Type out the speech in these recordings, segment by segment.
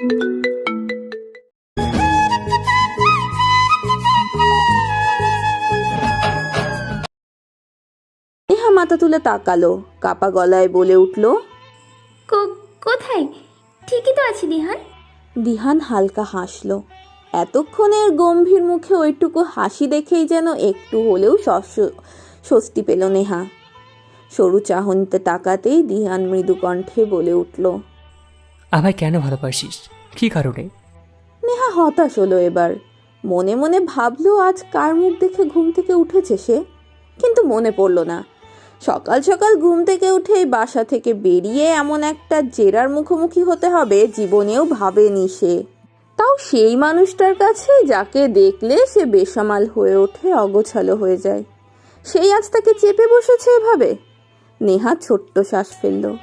নেহা মাথা তুলে তাকালো কাপা গলায় বলে উঠল কো- কোথায়? ঠিকই তো আছি দিহান। দিহান হালকা হাসলো। এতক্ষণের গম্ভীর মুখে ওইটুকু হাসি দেখেই যেন একটু হলেও স্বস্তি পেল নেহা। সরু চাহনিতে তাকাতেই দিহান মৃদু কণ্ঠে বলে উঠল আমায় কেন ভালোবাসিস? কী কারণে? নেহা হতাশ হলো এবার। মনে মনে ভাবলো আজ কার মুখ দেখে ঘুম থেকে উঠেছে সে। কিন্তু মনে পড়ল না। সকাল সকাল ঘুম থেকে উঠেই বাসা থেকে বেরিয়ে এমন একটা জেরার মুখোমুখি হতে হবে জীবনেও ভাবেনি সে। তাও সেই মানুষটার কাছে যাকে দেখলে সে বেসামাল হয়ে ওঠে, অগোছালো হয়ে যায়। সেই আজ তাকে চেপে বসেছে এভাবে? নেহা ছোট্ট শ্বাস ফেলল।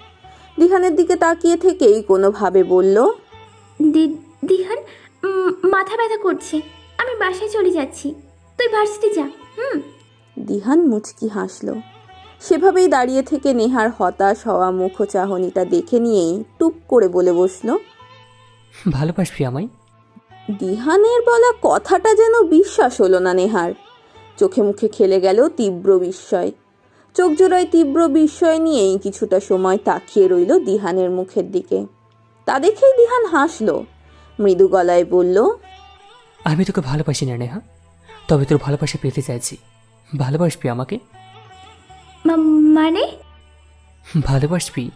দিহানের দিকে তাকিয়ে থেকেই কোনোভাবে বলল দি- দিহান উম, মাথা ব্যথা করছে। আমি বাসায় চলে যাচ্ছি। তুই ভার্সিটি যা হুম? দিহান মুচকি হাসল। সেভাবেই দাঁড়িয়ে থেকে নেহার হতাশ হওয়া মুখ চাহনিটা দেখে নিয়েই টুপ করে বলে বসল ভালোবাসবি আমায় দিহানের বলা কথাটা যেন বিশ্বাস হলো না নেহার। চোখে মুখে খেলে গেল তীব্র বিস্ময়। চোখ জোড়ায় তীব্র বিস্ময় নিয়েই কিছুটা সময় তাকিয়ে রইল দিহানের মুখের দিকে। তা দেখেই দিহান হাসল। মৃদু গলায় বলল আমি তোকে ভালোবাসি না নেহা তবে তোর ভালোবাসা পেতে চাইছি। ভালোবাসবি আমাকে? মানে? ভালোবাসবি?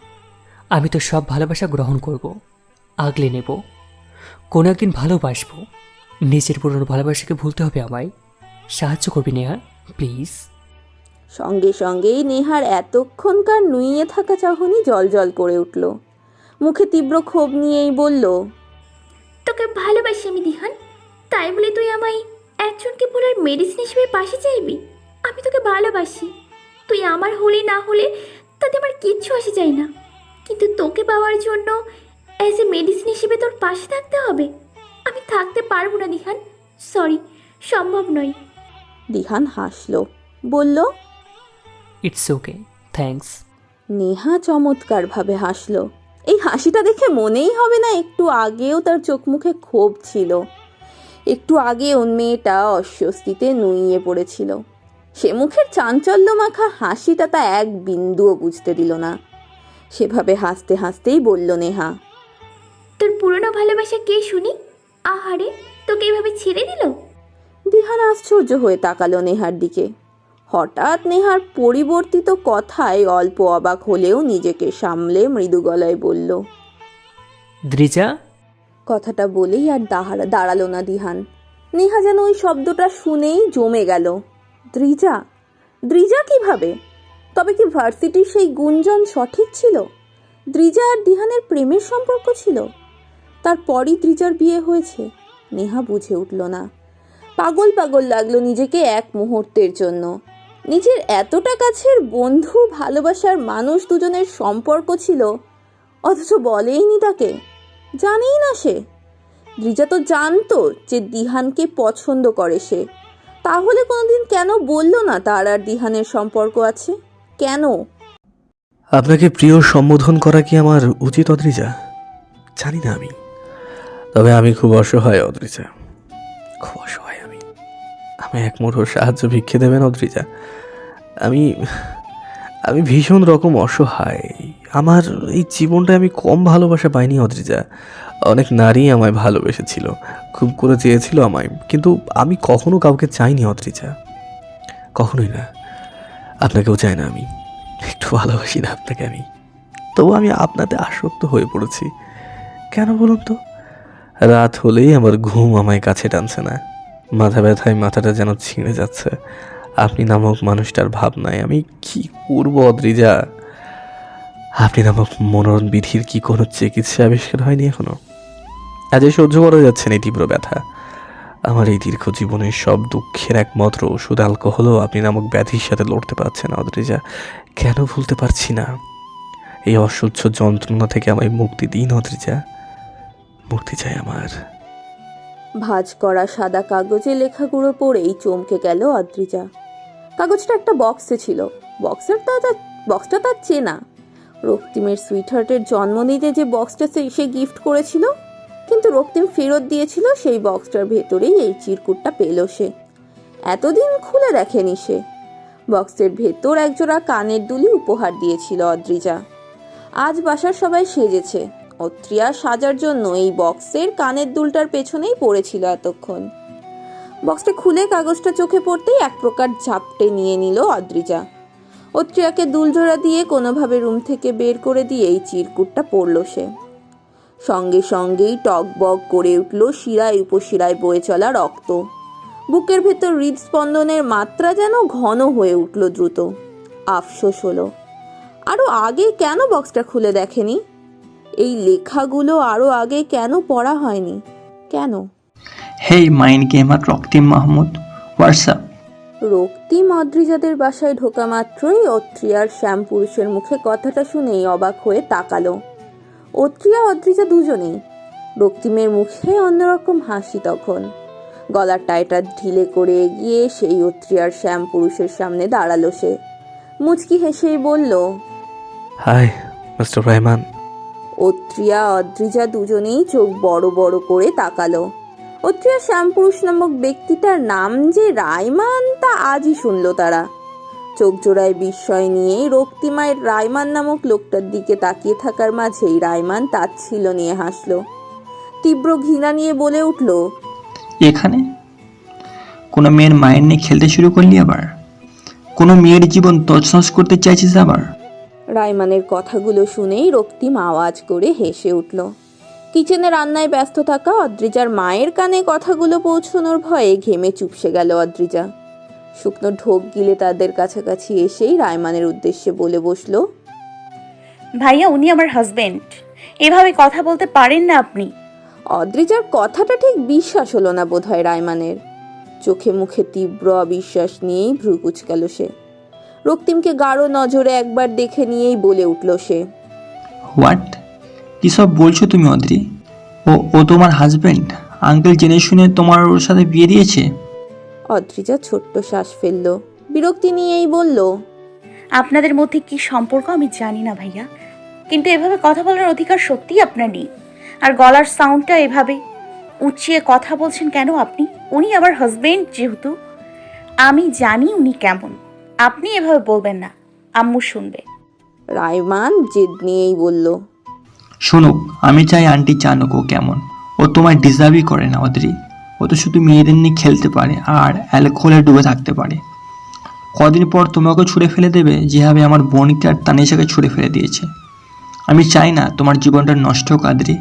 আমি তো সব ভালোবাসা গ্রহণ করব আগলে নেব। কোনো একদিন ভালোবাসবো। নিজের পুরনো ভালোবাসাকে ভুলতে হবে আমায়। সাহায্য করবি নেহা প্লিজ। সঙ্গে সঙ্গেই নেহার এতক্ষণকার নুইয়ে থাকা চাহনি জল জল করে উঠল। মুখে তীব্র ক্ষোভ নিয়েই বলল তোকে ভালোবাসি আমি দিহান। তাই বলে তুই আমায় একজনকে ভুলার মেডিসিন হিসেবে পাশে চাইবি? আমি তোকে ভালোবাসি। তুই আমার হলে না হলে তাতে আমার কিচ্ছু আসে যায় না। কিন্তু তোকে পাওয়ার জন্য অ্যাজ এ মেডিসিন হিসেবে তোর পাশে থাকতে হবে। আমি থাকতে পারব না দিহান। সরি সম্ভব নয়। দিহান হাসল বলল ইটস ওকে থ্যাঙ্কস নেহা চমৎকারভাবে হাসল। এই হাসিটা দেখে মনেই হবে না একটু আগেও তার চোখ মুখে ক্ষোভ ছিল। একটু আগে ওর মেয়েটা অস্বস্তিতে নুইয়ে পড়েছিল। সে মুখের চাঞ্চল্য মাখা হাসিটা তা এক বিন্দুও বুঝতে দিল না। সেভাবে হাসতে হাসতেই বলল নেহা তোর পুরনো ভালোবাসা কে শুনি? আহারে তোকে এভাবে ছেড়ে দিল? দিহান আশ্চর্য হয়ে তাকালো নেহার দিকে। হঠাৎ নেহার পরিবর্তিত কথায় অল্প অবাক হলেও নিজেকে সামলে মৃদু গলায় বলল দ্রিজা? কথাটা বলেই আর দাহারা দাঁড়াল না দিহান। নেহা যেন ওই শব্দটা শুনেই জমে গেল। দ্রিজা? দ্রিজা কীভাবে? তবে কি ভার্সিটির সেই গুঞ্জন সঠিক ছিল? দ্রিজা আর দিহানের প্রেমের সম্পর্ক ছিল? তারপরই দ্রিজার বিয়ে হয়েছে। নেহা বুঝে উঠল না। পাগল পাগল লাগল নিজেকে এক মুহূর্তের জন্য। নিজের এতটা কাছের বন্ধু, ভালোবাসার মানুষ দুজনের সম্পর্ক ছিল, অথচ বলেইনি তাকে। জানেই না সে। দ্রিজা তো জানতো যে দিহানকে পছন্দ করে সে। তাহলে কোনোদিন কেন বলল না তার আর দিহানের সম্পর্ক আছে? কেন? আপনাকে প্রিয় সম্বোধন করা কি আমার উচিত, অদ্রিজা? জানি না আমি। তবে আমি খুব অসহায়, অদ্রিজা। খুব অসহায়। আমি আমি এক মুঠো সাহায্য ভিক্ষে দেবেন অদ্রিজা আমি আমি ভীষণ রকম অসহায়। আমার এই জীবনটা আমি কম ভালোবাসা পাইনি অদ্রিজা অনেক নারী আমায় ভালোবেসেছিল, খুব করে চেয়েছিল আমায়। কিন্তু আমি কখনো কাউকে চাইনি অদ্রিজা কখনোই না। আপনাকেও চাই না আমি। একটু ভালোবাসি না আপনাকে আমি। তবু আমি আপনাতে আসক্ত হয়ে পড়েছি। কেন বলুন তো? রাত হলেই আমার ঘুম আমায় কাছে টানছে না। মাথা ব্যথায় মাথাটা যেন ছিঁড়ে যাচ্ছে। আপনি নামক মানুষটার ভাবনায় আমি কি করব, অদ্রিজা? আপনি নামক মনোরণ বিধির কি কোনো চিকিৎসা আবিষ্কার হয়নি এখনও? আজ সহ্য করা যাচ্ছে না এই তীব্র ব্যথা। আমার এই দীর্ঘ জীবনের সব দুঃখের একমাত্র ওষুধ অ্যালকোহলও আপনি নামক ব্যাধির সাথে লড়তে পারছে না, অদ্রিজা। কেন ভুলতে পারছি না? এই অসহ্য যন্ত্রণা থেকে আমায় মুক্তি দিন, অদ্রিজা। মুক্তি চাই আমার। ভাঁজ করা সাদা কাগজে লেখাগুলো পড়েই চমকে গেল অদ্রিজা কাগজটা একটা বক্সে ছিল। বক্সের তা বক্সটা তার চেনা। রক্তিমের সুইটহার্টের জন্মদিনে যে বক্সটা সে গিফট করেছিল, কিন্তু রক্তিম ফেরত দিয়েছিল সেই বক্সটার ভেতরেই এই চিরকুটটা পেল সে। এতদিন খুলে দেখেনি সে। বক্সের ভেতর একজোড়া কানের দুলি উপহার দিয়েছিল অদ্রিজা আজ বাসার সবাই সেজেছে। অত্রিয়া সাজার জন্য এই বক্সের কানের দুলটার পেছনেই পড়েছিল এতক্ষণ। বক্সটা খুলে কাগজটা চোখে পড়তেই এক প্রকার ঝাপটে নিয়ে নিল অদ্রিজা। অত্রিয়াকে দুলজোড়া দিয়ে কোনোভাবে রুম থেকে বের করে দিয়ে এই চিরকুটটা পড়ল সে। সঙ্গে সঙ্গেই টকবক করে উঠল শিরায় উপশিরায় বয়ে চলা রক্ত। বুকের ভেতর হৃদস্পন্দনের মাত্রা যেন ঘন হয়ে উঠল দ্রুত। আফসোস হলো। আরও আগে কেন বক্সটা খুলে দেখেনি? এই লেখাগুলো আরও আগে কেন পড়া হয়নি? কেন? Hey, mind gamer Roctim Mahmood. What's up? রক্তিম অদ্রিজাদের বাসায় ঢোকা মাত্রই অত্রিয়ার শ্যামপুরুষের মুখে কথাটা শুনেই অবাক হয়ে তাকালো। অত্রিয়া অদ্রিজা দুজনেই। রক্তিমের মুখে অন্যরকম হাসি তখন। গলার টাইটা ঢিলে করে এগিয়ে সেই অত্রিয়ার শ্যাম পুরুষের সামনে দাঁড়াল সে। মুচকি হেসেই বলল হাই মিস্টার রহমান। অত্রিয়া অদ্রিজা দুজনেই চোখ বড় বড় করে তাকালো। অত্রিয়া শ্যামপুরুষ নামক ব্যক্তিটার নাম যে রায়মান, তা আজই শুনল তারা। চোখ জোড়ায় বিস্ময় নিয়ে রক্তিমায়ের রায়মান নামক লোকটার দিকে তাকিয়ে থাকার মাঝেই রায়মান তাচ্ছিল নিয়ে হাসলো। তীব্র ঘৃণা নিয়ে বলে উঠল, এখানে? কোনো মেয়ের মায়ের নিয়ে খেলতে শুরু করলি আবার? কোনো মেয়ের জীবন তছনছ করতে চাইছিস আবার? রায়মানের কথাগুলো শুনেই রক্তিম আওয়াজ করে হেসে উঠল। কিচেনে রান্নায় ব্যস্ত থাকা অদ্রিজার মায়ের কানে কথাগুলো পৌঁছানোর ভয়ে ঘেমে চুপসে গেল অদ্রিজা। শুকনো ঢোক গিলে তাদের কাছাকাছি এসেই রায়মানের উদ্দেশ্যে বলে বসল ভাইয়া উনি আমার হাজবেন্ড এভাবে কথা বলতে পারেন না আপনি। অদ্রিজার কথাটা ঠিক বিশ্বাস হলো না বোধহয় রায়মানের। চোখে মুখে তীব্র অবিশ্বাস নিয়েই ভ্রু কুচকাল সে। রক্তিমকে গাঢ় নজরে একবার দেখে নিয়েই বলে উঠল সে। হোয়াট? কী সব বলছো তুমি অদ্রি? ও ও তোমার হাজবেন্ড? আঙ্কেল জেনে শুনে তোমার ওর সাথে বিয়ে দিয়েছে? অদ্রিজা ছোট্ট শ্বাস ফেলল। বিরক্তি নিয়েই বলল আপনাদের মধ্যে কি সম্পর্ক আমি জানি না ভাইয়া। কিন্তু এভাবে কথা বলার অধিকার সত্যিই আপনার নেই। আর গলার সাউন্ডটা এভাবে উঁচিয়ে কথা বলছেন কেন আপনি? উনি আমার হাজবেন্ড যেহেতু। আমি জানি উনি কেমন। আপনি এভাবে বলবেন না আম্মু শুনবে। রায়মান জেদ নিয়েই বলল শুনুক আমি চাই আন্টি জানুক ও কেমন। ও তোমায় ডিজার্ভই করে না অদ্রি। ও তো শুধু মেয়েদের নিয়ে খেলতে পারে আর অ্যালকোহলে ডুবে থাকতে পারে। কদিন পর তোমাকে ছুঁড়ে ফেলে দেবে যেভাবে আমার বোনকে আর তানিশাকে ছুঁড়ে ফেলে দিয়েছে। আমি চাই না তোমার জীবনটা নষ্ট হোক আদ্রি।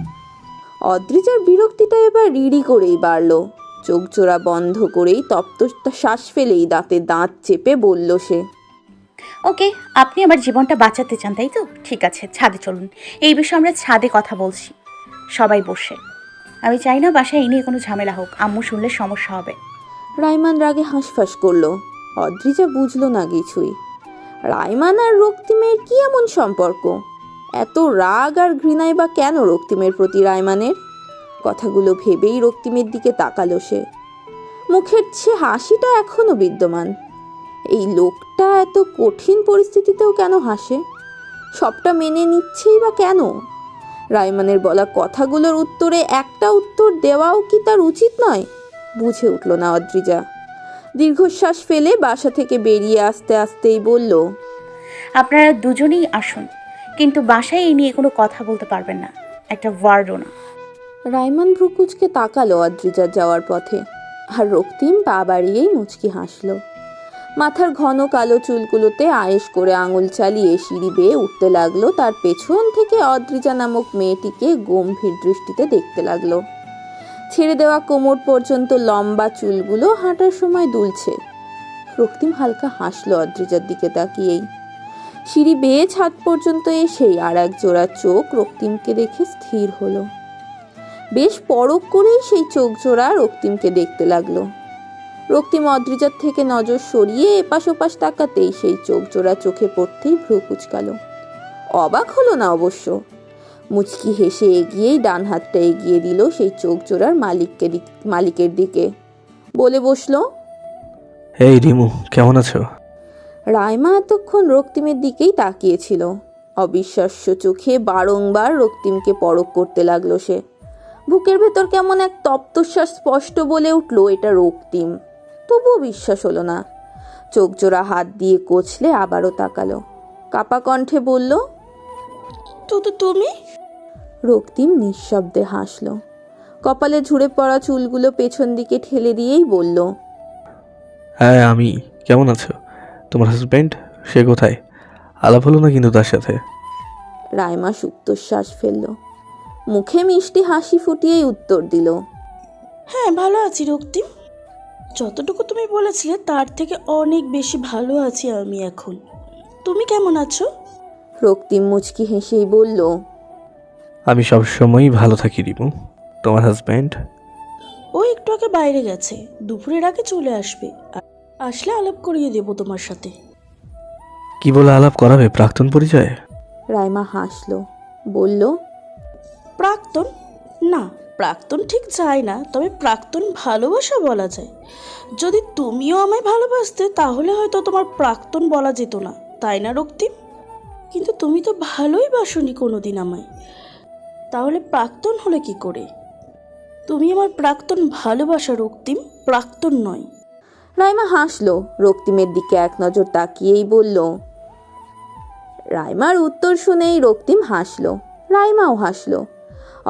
অদ্রিজার বিরক্তিটা এবার রিড়ি করেই বাড়ল। চোখ জোড়া বন্ধ করেই তপ্ত শ্বাস ফেলেই দাঁতে দাঁত চেপে বলল সে ওকে আপনি আমার জীবনটা বাঁচাতে চান তাই তো? ঠিক আছে ছাদে চলুন। এই বিষয়ে আমরা ছাদে কথা বলছি। সবাই বসে। আমি চাই না বাসায় এই নিয়ে কোনো ঝামেলা হোক। আম্মু শুনলে সমস্যা হবে। রাইমান রাগে হাঁসফাঁস করল। অদ্রিজা বুঝলো না কিছুই। রাইমান আর রক্তিমের কি এমন সম্পর্ক? এত রাগ আর ঘৃণাই বা কেন রক্তিমের প্রতি রায়মানের? কথাগুলো ভেবেই রক্তিমের দিকে তাকালো সে। মুখের চেয়ে হাসিটা এখনও বিদ্যমান। এই লোকটা এত কঠিন পরিস্থিতিতেও কেন হাসে? সবটা মেনে নিচ্ছেই বা কেন? রায়মানের বলা কথাগুলোর উত্তরে একটা উত্তর দেওয়াও কি তার উচিত নয়? বুঝে উঠল না অদ্রিজা। দীর্ঘশ্বাস ফেলে বাসা থেকে বেরিয়ে আসতে আসতেই বলল, আপনারা দুজনেই আসুন, কিন্তু বাসায় এই নিয়ে কোনো কথা বলতে পারবেন না। একটা ওয়ার্ডও না। রাইমান ভ্রুকুচকে তাকালো অদ্রিজার যাওয়ার পথে। আর রক্তিম পা বাড়িয়েই মুচকি হাসল। মাথার ঘন কালো চুলগুলোতে আয়েশ করে আঙুল চালিয়ে সিঁড়ি বেয়ে উঠতে লাগল। তার পেছন থেকে অদ্রিজা নামক মেয়েটিকে গম্ভীর দৃষ্টিতে দেখতে লাগল। ছেড়ে দেওয়া কোমর পর্যন্ত লম্বা চুলগুলো হাঁটার সময় দুলছে। রক্তিম হালকা হাসলো অদ্রিজার দিকে তাকিয়েই। সিঁড়ি বেয়ে ছাদ পর্যন্ত এসেই আর এক জোড়া চোখ রক্তিমকে দেখে স্থির হলো। বেশ পরক করেই সেই চোখ জোড়া রক্তিমকে দেখতে লাগল। রক্তিম অদ্রিজার থেকে নজর সরিয়ে এপাশ ওপাশ তাকাতেই সেই চোখ জোড়া চোখে পড়তেই ভ্রু কুচকালো। অবাক হলো না অবশ্য। মুচকি হেসে এগিয়েই ডান হাতটা এগিয়ে দিল সেই চোখ জোড়ার মালিককে দিক- মালিকের দিকে। বলে বসল এই রিমু কেমন আছো? রায়মা এতক্ষণ রক্তিমের দিকেই তাকিয়েছিল। অবিশ্বাস্য চোখে বারংবার রক্তিমকে পরক করতে লাগল সে। বুকের ভেতর কেমন এক তপ্তশ্বাস স্পষ্ট বলে উঠল এটা রক্তিম তবুও বিশ্বাস হলো না। চোখ জোড়া হাত দিয়ে কোচলে আবারও তাকালো। কাপা কণ্ঠে বলল তো তো তুমি? রক্তিম নিঃশব্দে হাসল। কপালে ঝুড়ে পড়া চুলগুলো পেছন দিকে ঠেলে দিয়েই বলল হ্যাঁ আমি। কেমন আছো? তোমার হাজব্যান্ড সে কোথায়? আলাপ হলো না কিন্তু তার সাথে? রাইমা সুপ্তশ্বাস ফেলল। মুখে মিষ্টি হাসি ফুটিয়েই উত্তর দিল। হ্যাঁ ভালো আছি রক্তিম। যতটুকু তুমি বলেছিলে তার থেকে অনেক বেশি ভালো আছি আমি এখন। তুমি কেমন আছো? রক্তিম মুচকি হেসেই বলল আমি সবসময়ই ভালো থাকি রিমু। তোমার হাজব্যান্ড ও একটু আগে বাইরে গেছে। দুপুরের আগে চলে আসবে। আ- আসলে আলাপ করিয়ে দেবো তোমার সাথে। কি বলে আলাপ করাবে? প্রাক্তন পরিচয়? রাইমা হাসল বলল প্রাক্তন? না, প্রাক্তন ঠিক চাই না, তবে প্রাক্তন ভালোবাসা বলা যায়। যদি তুমিও আমায় ভালোবাসতে, তাহলে হয়তো তোমার প্রাক্তন বলা যেত না, তাই না রক্তিম? কিন্তু তুমি তো ভালোই বাসনি কোনো দিন আমায়। তাহলে প্রাক্তন হলে কি করে? তুমি আমার প্রাক্তন ভালোবাসা, রক্তিম, প্রাক্তন নয়। রাইমা হাসলো, রক্তিমের দিকে এক নজর তাকিয়েই বলল, রাইমার উত্তর শুনেই রক্তিম হাসলো, রাইমাও হাসলো।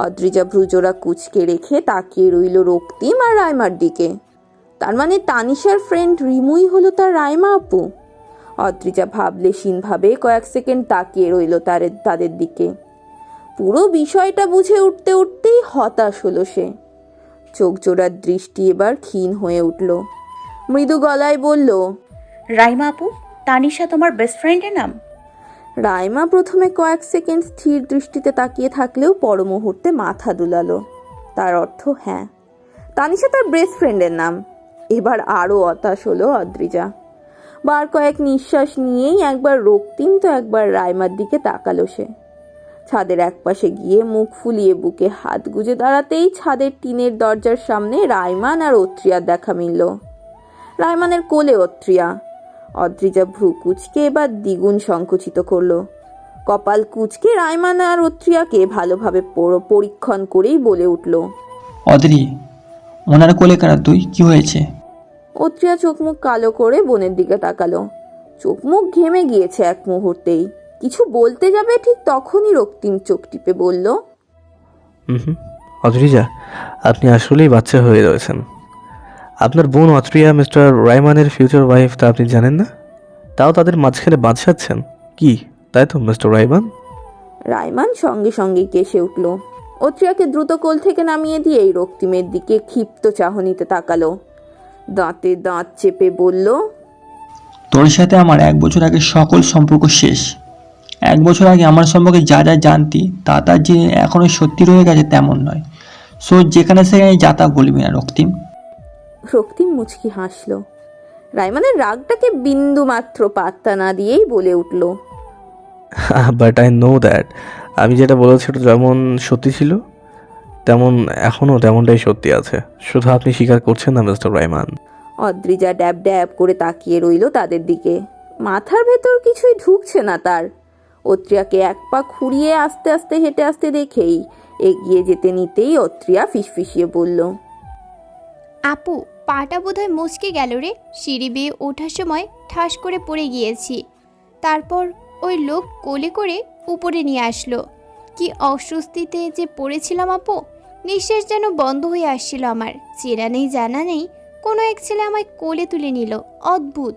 অদ্রিজা ভ্রুজোড়া কুচকে রেখে তাকিয়ে রইল রক্তিম আর রাইমার দিকে। তার মানে তানিশার ফ্রেন্ড রিমুই হলো তার রাইমা আপু? অদ্রিজা ভাবলে ভাবলেশীনভাবে কয়েক সেকেন্ড তাকিয়ে রইল তার, তাদের দিকে। পুরো বিষয়টা বুঝে উঠতে উঠতেই হতাশ হলো সে। চোখ জোড়ার দৃষ্টি এবার ক্ষীণ হয়ে উঠল। মৃদু গলায় বলল, রাইমা আপু, তানিশা তোমার বেস্ট ফ্রেন্ডের নাম? রাইমা প্রথমে কয়েক সেকেন্ড স্থির দৃষ্টিতে তাকিয়ে থাকলেও পর মুহূর্তে মাথা দুলালো। তার অর্থ হ্যাঁ। তানিশা তার বেস্ট ফ্রেন্ডের নাম। এবার আরও হতাশ হলো অদ্রিজা। বার কয়েক নিঃশ্বাস নিয়েই একবার রক্তিম তো একবার রাইমার দিকে তাকালো সে। ছাদের একপাশে গিয়ে মুখ ফুলিয়ে বুকে হাত গুজে দাঁড়াতেই ছাদের টিনের দরজার সামনে রাইমান আর অত্রিয়ার দেখা মিলল। রাইমানের কোলে অত্রিয়া। অদ্রিজা ভ্রু কুচকে এবার দ্বিগুণ সংকুচিত করল। কপাল কুচকে রায়মানা আর অত্রিয়াকে ভালোভাবে পরীক্ষণ করেই বলে উঠল অদ্রি ওনার কোলে কারা? তুই? কি হয়েছে? অত্রিয়া চোখ মুখ কালো করে বোনের দিকে তাকালো। চোখ মুখ ঘেমে গিয়েছে এক মুহূর্তেই। কিছু বলতে যাবে ঠিক তখনই রক্তিম চোখ টিপে বলল হুম অদ্রিজা আপনি আসলেই বাচ্চা হয়ে রয়েছেন। আপনার বোন অত্রিয়া মিস্টার রাইমানের ফিউচার ওয়াইফ তা আপনি জানেন না? তাও তাদের মাঝখানে বাঁচাচ্ছেন কি তাই তো মিস্টার রাইমান? রাইমান সঙ্গে সঙ্গেই কেসে উঠল। অত্রিয়াকে দ্রুত কোল থেকে নামিয়ে দিয়ে এই রক্তিমের দিকে ক্ষিপ্ত চাহনিতে তাকালো। দাঁতে দাঁত চেপে বলল তোর সাথে আমার এক বছর আগে সকল সম্পর্ক শেষ। এক বছর আগে আমার সম্পর্কে যা যা জানতি তা তা যে এখনও সত্যি রয়ে গেছে তেমন নয়। সো যেখানে সেখানে যাতা বলবি না রক্তিম। রক্তিম মুচকি হাসল। রাইমানের রাগটাকে বিন্দু মাত্র পাত্তা না দিয়েই বলে উঠল বাট আই নো দ্যাট আমি যেটা বলেছি ওটা যেমন সত্যি ছিল তেমন এখনও তেমনটাই সত্যি আছে। শুধু আপনি স্বীকার করছেন না মিস্টার রাইমান। অদ্রিজা ড্যাব ড্যাব করে তাকিয়ে রইল তাদের দিকে। মাথার ভেতর কিছুই ঢুকছে না তার। অত্রিয়াকে এক পা খুঁড়িয়ে আস্তে আস্তে হেঁটে আসতে দেখেই এগিয়ে যেতে নিতেই অত্রিয়া ফিসফিসিয়ে বলল আপু পাটা বোধহয় মুচকে গেল রে। সিঁড়ি বেয়ে ওঠার সময় ঠাস করে পড়ে গিয়েছি। তারপর ওই লোক কোলে করে উপরে নিয়ে আসলো। কি অস্বস্তিতে যে পড়েছিলাম আপু, নিঃশ্বাস যেন বন্ধ হয়ে আসছিল আমার। চেনা নেই, জানা নেই, কোনো এক ছেলে আমায় কোলে তুলে নিল। অদ্ভুত।